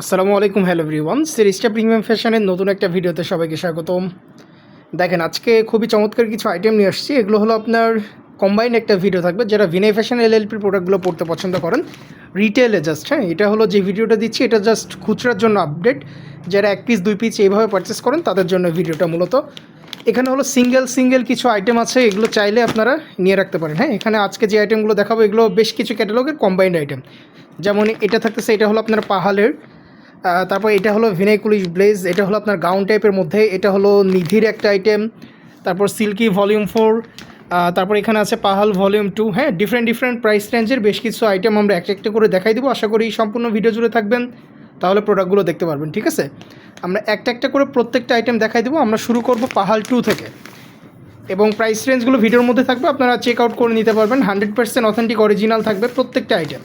আসসালামু আলাইকুম hello everyone. সিরিজটা প্রিমিয়াম ফ্যাশনের নতুন একটা ভিডিওতে সবাইকে স্বাগতম। দেখেন আজকে খুবই চমৎকার কিছু আইটেম নিয়ে আসছি। এগুলো হলো আপনার কম্বাইন একটা ভিডিও থাকবে যারা ভিনাই ফ্যাশন এলএলপির প্রোডাক্টগুলো পড়তে পছন্দ করেন। রিটেলে জাস্ট হ্যাঁ এটা হলো যে ভিডিওটা দিচ্ছি এটা জাস্ট খুচরার জন্য আপডেট যারা এক পিস দুই পিস এইভাবে পারচেস করেন তাদের জন্য ভিডিওটা মূলত। এখানে হলো সিঙ্গেল সিঙ্গেল কিছু আইটেম আছে এগুলো চাইলে আপনারা নিয়ে রাখতে পারেন। হ্যাঁ এখানে আজকে যে আইটেমগুলো দেখাবো এগুলো বেশ কিছু ক্যাটালগের কম্বাইন্ড আইটেম যেমন এটা থাকতেছে এটা হলো আপনার পাহালের আহ, তারপর এটা হলো ভিনাইকুলিশ ব্লেজ, এটা হলো আপনার গাউন টাইপের মধ্যে, এটা হলো নিধির একটা আইটেম তারপর সিল্কি ভলিউম ফোর তারপর এখানে আছে পাহাল ভলিউম টু হ্যাঁ ডিফারেন্ট ডিফারেন্ট প্রাইস রেঞ্জের বেশ কিছু আইটেম আমরা একটা একটা করে দেখাই দেবো। আশা করি সম্পূর্ণ ভিডিও জুড়ে থাকবেন, তাহলে প্রোডাক্টগুলো দেখতে পারবেন, ঠিক আছে? আমরা একটা একটা করে প্রত্যেকটা আইটেম দেখাই দেবো। আমরা শুরু করব পাহাল টু থেকে। এবং প্রাইস রেঞ্জগুলো ভিডিওর মধ্যে থাকবে, আপনারা চেক আউট করে নিতে পারবেন। হান্ড্রেড পার্সেন্ট অথেন্টিক অরিজিনাল থাকবে প্রত্যেকটা আইটেম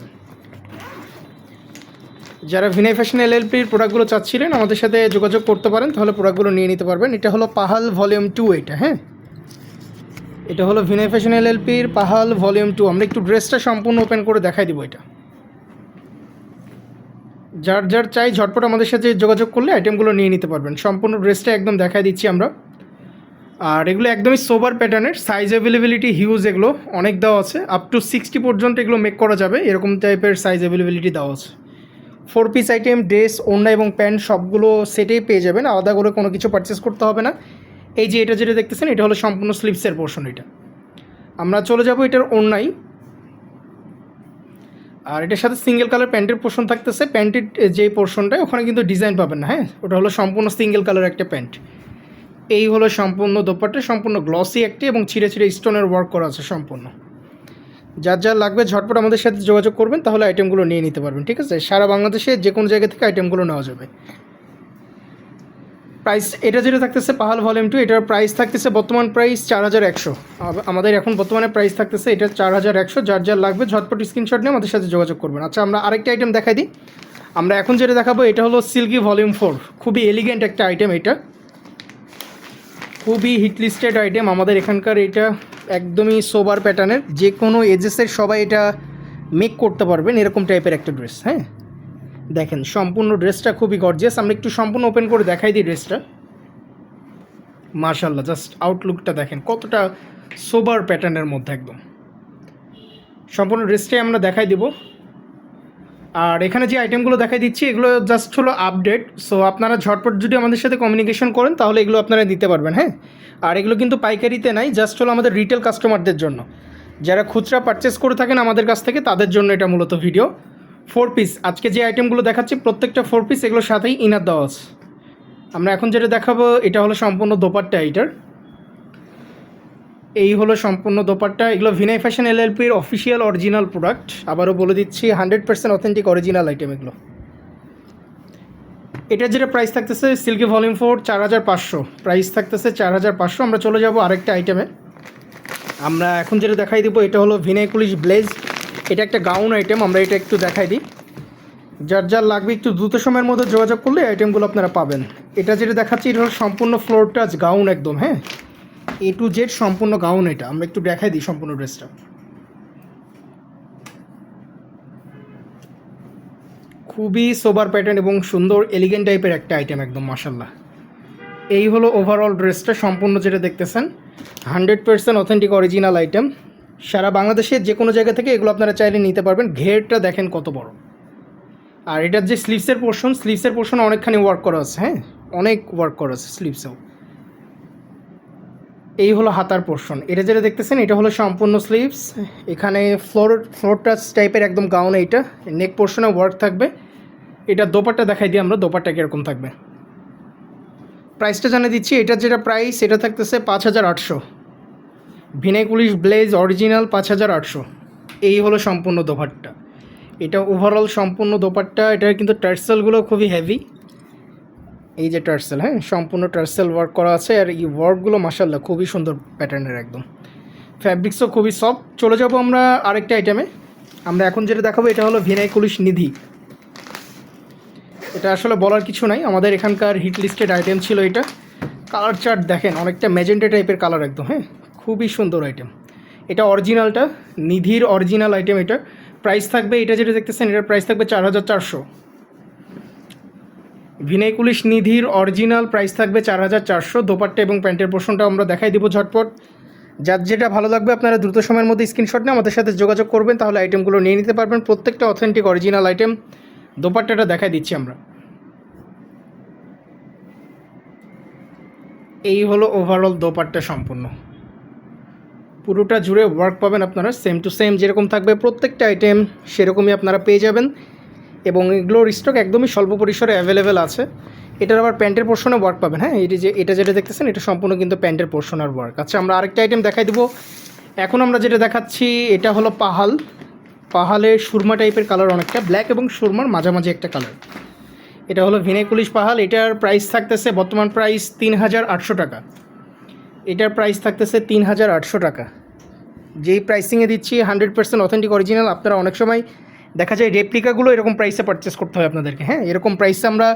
যারা ভিনাই ফ্যাশন এলএলপির প্রোডাক্টগুলো চাচ্ছিলেন, আমাদের সাথে যোগাযোগ করতে পারেন, তাহলে প্রোডাক্টগুলো নিয়ে নিতে পারবেন। এটা হলো পাহাল ভলিউম টু এটা হ্যাঁ? এটা হলো ভিনাই ফ্যাশন এলএলপির পাহাল ভলিউম টু আমরা একটু ড্রেসটা সম্পূর্ণ ওপেন করে দেখাই দিব এটা। যার যার চাই ঝটপট আমাদের সাথে যোগাযোগ করলে আইটেমগুলো নিয়ে নিতে পারবেন। সম্পূর্ণ ড্রেসটা একদম দেখাই দিচ্ছি আমরা। আর এগুলো একদমই সোবার প্যাটার্নের সাইজ অ্যাভেলেবিলিটি হিউজ এগুলো, অনেক দেওয়া আছে। আপ টু সিক্সটি পর্যন্ত এগুলো মেক করা যাবে, এরকম টাইপের সাইজ অ্যাভেলেবিলিটি দেওয়া আছে। ফোর পিস আইটেম ড্রেস ওড়না এবং প্যান্ট সবগুলো সেটেই পেয়ে যাবেন। আলাদা করে কোনো কিছু পারচেস করতে হবে না। এই যে এটা যেটা দেখতেছেন, এটা হলো সম্পূর্ণ স্লিপসের পোর্শন এটা। আমরা চলে যাব এটার ওড়নাই আর এটার সাথে সিঙ্গেল কালার প্যান্টের পোর্শন থাকতেছে। প্যান্টের যে পোর্শনটা ওখানে কিন্তু ডিজাইন পাবেন না হ্যাঁ? ওটা হলো সম্পূর্ণ সিঙ্গেল কালার একটা প্যান্ট এই হলো সম্পূর্ণ দোপাট্টা, সম্পূর্ণ গ্লসি একটি এবং ছিঁড়ে ছিঁড়ে স্টোনের ওয়ার্ক করা আছে সম্পূর্ণ। যার যার লাগবে ঝটপট আমাদের সাথে যোগাযোগ করবেন, তাহলে আইটেমগুলো নিয়ে নিতে পারবেন, ঠিক আছে? সারা বাংলাদেশে যে কোনো জায়গা থেকে আইটেমগুলো নেওয়া যাবে। প্রাইস এটা যেটা থাকতেছে পাহাল ভলিউম টু এটার প্রাইস থাকতেছে বর্তমান প্রাইস চার হাজার একশো। আমাদের এখন বর্তমানে প্রাইস থাকতেছে এটা চার হাজার একশো, যার যার লাগবে ঝটপট স্ক্রিনশট নিয়ে আমাদের সাথে যোগাযোগ করবেন। আচ্ছা আমরা আরেকটা আইটেম দেখাই দিই। আমরা এখন যেটা দেখাবো, এটা হলো সিল্কি ভলিউম ফোর খুবই এলিগেন্ট একটা আইটেম এটা। খুবই হিট লিস্টেড আইটেম আমাদের এখানকার এটা একদমই সোবার প্যাটার্নের যে কোনো এজেসের সবাই এটা মেক করতে পারবেন এরকম টাইপের একটা ড্রেস হ্যাঁ? দেখেন, সম্পূর্ণ ড্রেসটা খুবই গর্জিয়াস আমরা একটু সম্পূর্ণ ওপেন করে দেখাই দিই ড্রেসটা মার্শাল্লাহ জাস্ট আউটলুকটা দেখেন, কতটা সোবার প্যাটার্নের মধ্যে একদম। সম্পূর্ণ ড্রেসটাই আমরা দেখাই দিব। আর এখানে যে আইটেমগুলো দেখাই দিচ্ছি, এগুলো জাস্ট হলো আপডেট সো আপনারা ঝটপট যদি আমাদের সাথে কমিউনিকেশন করেন, তাহলে এগুলো আপনারা দিতে পারবেন হ্যাঁ? আর এগুলো কিন্তু পাইকারিতে নাই জাস্ট হলো আমাদের রিটেল কাস্টমারদের জন্য। যারা খুচরা পারচেস করে থাকেন আমাদের কাছ থেকে, তাদের জন্য এটা মূলত ভিডিও ফোর পিস আজকে যে আইটেমগুলো দেখাচ্ছি, প্রত্যেকটা ফোর পিস এগুলোর সাথেই ইনার দেওয়া আছে আমরা এখন যেটা দেখাবো, এটা হলো সম্পূর্ণ দোপাট্টা এইটার এই হলো সম্পূর্ণ দোপাট্টা। এগুলো ভিনাই ফ্যাশন এল এলএলপির অফিসিয়াল অরিজিনাল প্রোডাক্ট আবারও বলে দিচ্ছি hundred percent authentic original item এগুলো। এটার যেটা প্রাইস থাকতেছে সিল্কি ভলিউম ফোর চার হাজার পাঁচশো। প্রাইস থাকতেছে চার হাজার পাঁচশো। আমরা চলে যাব আরেকটা আইটেমে আমরা এখন যেটা দেখাই দিব, এটা হলো ভিনাইকুলিশ ব্লেজ এটা একটা গাউন আইটেম আমরা এটা একটু দেখাই দিই। যার যার লাগবে একটু দ্রুত সময়ের মধ্যে যোগাযোগ করলে আইটেমগুলো আপনারা পাবেন। এটা যেটা দেখাচ্ছি, এটা হলো সম্পূর্ণ ফ্লোর টাচ গাউন একদম হ্যাঁ? এ টু জেড সম্পূর্ণ গাউন এটা। আমরা একটু দেখাই দিই সম্পূর্ণ ড্রেসটা খুবই সোবার প্যাটার্ন এবং সুন্দর এলিগেন্ট টাইপের একটা আইটেম একদম মাসাল্লাহ এই হলো ওভারঅল ড্রেসটা সম্পূর্ণ যেটা দেখতেছেন hundred percent authentic original item সারা বাংলাদেশে যে কোনো জায়গা থেকে এগুলো আপনারা চাইলে নিতে পারবেন। ঘেরটা দেখেন কত বড়। আর এটার যে স্লিভসের পোর্শন স্লিভসের পোর্শন অনেকখানি ওয়ার্ক করা আছে হ্যাঁ? অনেক ওয়ার্ক করা আছে স্লিভসেও এই হলো হাতার পোর্শন এটা যেটা দেখতেছেন, এটা হলো সম্পূর্ণ স্লিভস এখানে ফ্লোর ফ্লোর টাচ টাইপের একদম গাউন এইটা। নেক পোর্শনে ওয়ার্ক থাকবে। এটা দোপাট্টা দেখাই দিই আমরা, দোপাট্টা কীরকম থাকবে। প্রাইসটা জানিয়ে দিচ্ছি, এটার যেটা প্রাইস এটা থাকতেছে পাঁচ হাজার আটশো। ভিনাইকুলিশ ব্লেজ অরিজিনাল পাঁচ হাজার আটশো। এই হলো সম্পূর্ণ দোপাট্টা। এটা ওভারঅল সম্পূর্ণ দোপাট্টা, এটার কিন্তু টার্সেলগুলো খুবই হেভি এই যে টার্সেল হ্যাঁ? সম্পূর্ণ টার্সেল ওয়ার্ক করা আছে আর এই ওয়ার্কগুলো মাসাল্লাহ খুবই সুন্দর প্যাটার্নের একদম। ফ্যাব্রিক্সও খুবই সফট চলে যাব আমরা আরেকটা আইটেমে আমরা এখন যেটা দেখাবো এটা হলো ভিনাই কুলিশ নিধি এটা আসলে বলার কিছু নাই। আমাদের এখানকার হিট লিস্টেড আইটেম ছিল এটা। কালার চার্ট দেখেন, অনেকটা ম্যাজেন্টা টাইপের কালার একদম হ্যাঁ? খুবই সুন্দর আইটেম এটা অরিজিনালটা নিধির অরিজিনাল আইটেম এটা। প্রাইস থাকবে, এটা যেটা দেখতেছেন, এটার প্রাইস থাকবে চার হাজার চারশো। ভিনাই কুলিশ নিধির অরিজিনাল প্রাইস থাকবে চার হাজার চারশো। দোপাট্টা এবং প্যান্টের পোর্শনটা আমরা দেখাই দিব ঝটপট। যার যেটা ভালো লাগবে আপনারা দ্রুত সময়ের মধ্যে স্ক্রিনশট নিয়ে আমাদের সাথে যোগাযোগ করবেন, তাহলে আইটেমগুলো নিয়ে নিতে পারবেন। প্রত্যেকটা অথেন্টিক অরিজিনাল আইটেম দোপাট্টাটা দেখাই দিচ্ছি আমরা। এই হলো ওভারঅল দোপাট্টা সম্পূর্ণ। পুরোটা জুড়ে ওয়ার্ক পাবেন আপনারা সেম টু সেম যেরকম থাকবে প্রত্যেকটা আইটেম সেরকমই আপনারা পেয়ে যাবেন। এবং এগুলোর স্টক একদমই স্বল্প পরিসরে অ্যাভেলেবেল আছে। এটার আবার প্যান্টের পোর্শনে ওয়ার্ক পাবেন হ্যাঁ? এটি যে, এটা যেটা দেখতেছেন, এটা সম্পূর্ণ কিন্তু প্যান্টের পোর্শনের ওয়ার্ক আচ্ছা আমরা আরেকটা আইটেম দেখাই দেবো। এখন আমরা যেটা দেখাচ্ছি, এটা হলো পাহাল। পাহালে সুরমা টাইপের কালার অনেকটা ব্ল্যাক এবং সুরমার মাঝামাঝি একটা কালার এটা হলো ভিনে পুলিশ পাহাল, এটার প্রাইস থাকতেছে, বর্তমান প্রাইস তিন হাজার আটশো টাকা। এটার প্রাইস থাকতেছে তিন হাজার আটশো টাকা। যেই প্রাইসিংয়ে দিচ্ছি হান্ড্রেড পার্সেন্ট অথেন্টিক অরিজিনাল আপনারা অনেক সময় দেখা যায় রেপ্লিকাগুলো এরকম প্রাইসে পারচেস করতে হয় আপনাদেরকে হ্যাঁ? এরকম প্রাইসে আমরা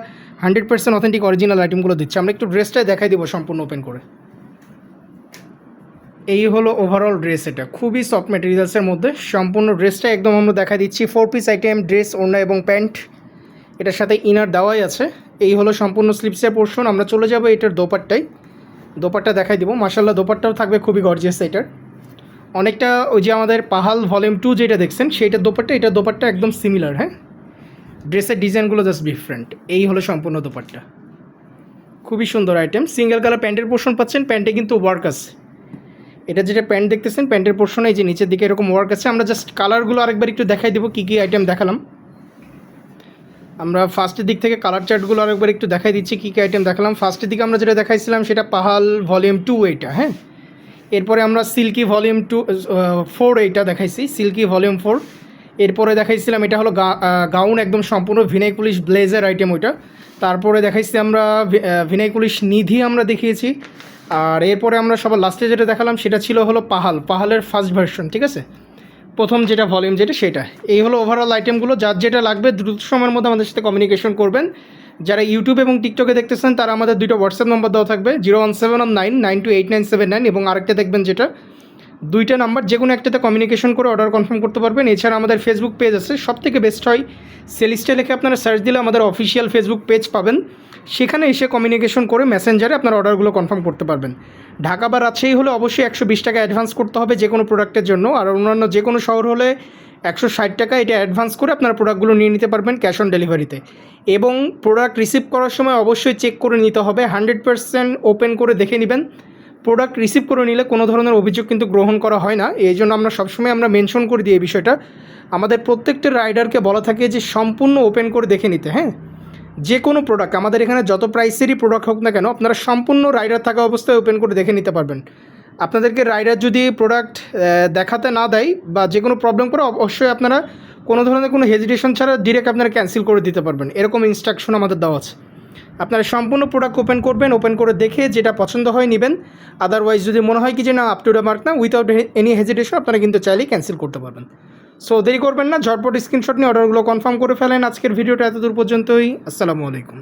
হান্ড্রেড পার্সেন্ট অথেন্টিক অরিজিনাল আইটেমগুলো দিচ্ছি। আমরা একটু ড্রেসটাই দেখাই দেবো সম্পূর্ণ ওপেন করে। এই হলো ওভারঅল ড্রেস এটা। খুবই সফট মেটেরিয়ালসের মধ্যে। সম্পূর্ণ ড্রেসটা একদম আমরা দেখা দিচ্ছি। ফোর পিস আইটেম ড্রেস ওড়না এবং প্যান্ট। এটার সাথে ইনার দেওয়াই আছে। এই হলো সম্পূর্ণ স্লিপসের পোর্শন আমরা চলে যাব এটার দোপাট্টাই দোপাট্টা দেখাই দিব। মাসাল্লাহ দোপাট্টাও থাকবে খুবই গর্জিয়াস এটার। অনেকটা ওই যে আমাদের পাহাল ভলিউম টু যেটা দেখছেন সেইটার দোপাট্টা এটার দোপাট্টা একদম সিমিলার হ্যাঁ? ড্রেসের ডিজাইনগুলো জাস্ট ডিফারেন্ট এই হলো সম্পূর্ণ দোপাট্টা। খুবই সুন্দর আইটেম সিঙ্গেল কালার প্যান্টের পোর্শন পাচ্ছেন, প্যান্টে কিন্তু ওয়ার্ক আছে। এটা যেটা প্যান্ট দেখতেছেন, প্যান্টের পোর্শনে এই যে নিচের দিকে এরকম ওয়ার্ক আছে। আমরা জাস্ট কালারগুলো আরেকবার একটু দেখাই দেবো, কী কী আইটেম দেখালাম। আমরা ফার্স্টের দিক থেকে কালার চার্টগুলো আরেকবার একটু দেখাই দিচ্ছি, কী কী আইটেম দেখালাম। ফার্স্টের দিকে আমরা যেটা দেখাইছিলাম, সেটা পাহাল ভলিউম টু এইটা হ্যাঁ? এরপরে আমরা সিল্কি ভলিউম টু ফোর এইটা দেখাইছি, সিল্কি ভলিউম ফোর এরপরে দেখাইছিলাম এটা হলো গাউন একদম সম্পূর্ণ ভিনাই পুলিশ ব্লেজার আইটেম ওইটা। তারপরে দেখাইছি আমরা ভিনাই পুলিশ নিধি আমরা দেখিয়েছি। আর এরপরে আমরা সবার লাস্টে যেটা দেখালাম সেটা ছিল হলো পাহাল, পাহালের ফার্স্ট ভার্সন ঠিক আছে? প্রথম যেটা ভলিউম যেটা সেটা। এই হলো ওভারঅল আইটেমগুলো যার যেটা লাগবে দ্রুত সময়ের মধ্যে আমাদের সাথে কমিউনিকেশন করবেন। যারা ইউটিউব এবং টিকটকে দেখতেছেন, তারা আমাদের দুটো হোয়াটসঅ্যাপ নম্বর দেওয়া থাকবে zero one seven one nine nine two eight nine seven nine এবং আরেকটা দেখবেন যেটা, দুইটা নাম্বার যে কোনো একটাতে কমিউনিকেশন করে অর্ডার কনফার্ম করতে পারবেন। এছাড়া আমাদের ফেসবুক পেজ আছে সব থেকে বেস্ট হয় সেলিস্টে লিখে আপনারা সার্চ দিলে আমাদের অফিসিয়াল ফেসবুক পেজ পাবেন। সেখানে এসে কমিউনিকেশন করে মেসেঞ্জারে আপনার অর্ডারগুলো কনফার্ম করতে পারবেন। ঢাকা বা রাজশাহী হলে অবশ্যই একশো বিশ টাকা অ্যাডভান্স করতে হবে যে কোনো প্রোডাক্টের জন্য। আর অন্যান্য যে কোনো শহর হলে একশো ষাট টাকা এটা অ্যাডভান্স করে আপনার প্রোডাক্টগুলো নিয়ে নিতে পারবেন ক্যাশ অন ডেলিভারিতে এবং প্রোডাক্ট রিসিভ করার সময় অবশ্যই চেক করে নিতে হবে হান্ড্রেড পার্সেন্ট ওপেন করে দেখে নেবেন। প্রোডাক্ট রিসিভ করে নিলে কোনো ধরনের অভিযোগ কিন্তু গ্রহণ করা হয় না। এই জন্য আমরা সবসময় আমরা মেনশন করে দিই এই বিষয়টা। আমাদের প্রত্যেকটা রাইডারকে বলা থাকে যে সম্পূর্ণ ওপেন করে দেখে নিতে হ্যাঁ? যে কোনো প্রোডাক্ট আমাদের এখানে যত প্রাইসেরই প্রোডাক্ট হোক না কেন, আপনারা সম্পূর্ণ রাইডার থাকা অবস্থায় ওপেন করে দেখে নিতে পারবেন। আপনাদেরকে রাইডার যদি প্রোডাক্ট দেখাতে না দেয় বা যে কোনো প্রবলেম করে অবশ্যই আপনারা কোনো ধরনের কোনো হেজিটেশন ছাড়া ডিরেক্ট আপনারা ক্যান্সেল করে দিতে পারবেন। এরকম ইনস্ট্রাকশন আমাদের দেওয়া আছে। আপনারা সম্পূর্ণ প্রোডাক্ট ওপেন করবেন ওপেন করে দেখে যেটা পছন্দ হয় নেবেন। আদারওয়াইজ যদি মনে হয় কি যে না আপ টু দ্য মার্ক না উইথাউট এনি হেজিটেশন আপনারা কিন্তু চাইলেই ক্যান্সেল করতে পারবেন। সো দেরি করবেন না, ঝটপট স্ক্রিনশট নিয়ে অর্ডারগুলো কনফার্ম করে ফেলেন। আজকের ভিডিওটা এত দূর পর্যন্তই। আসসালামু আলাইকুম।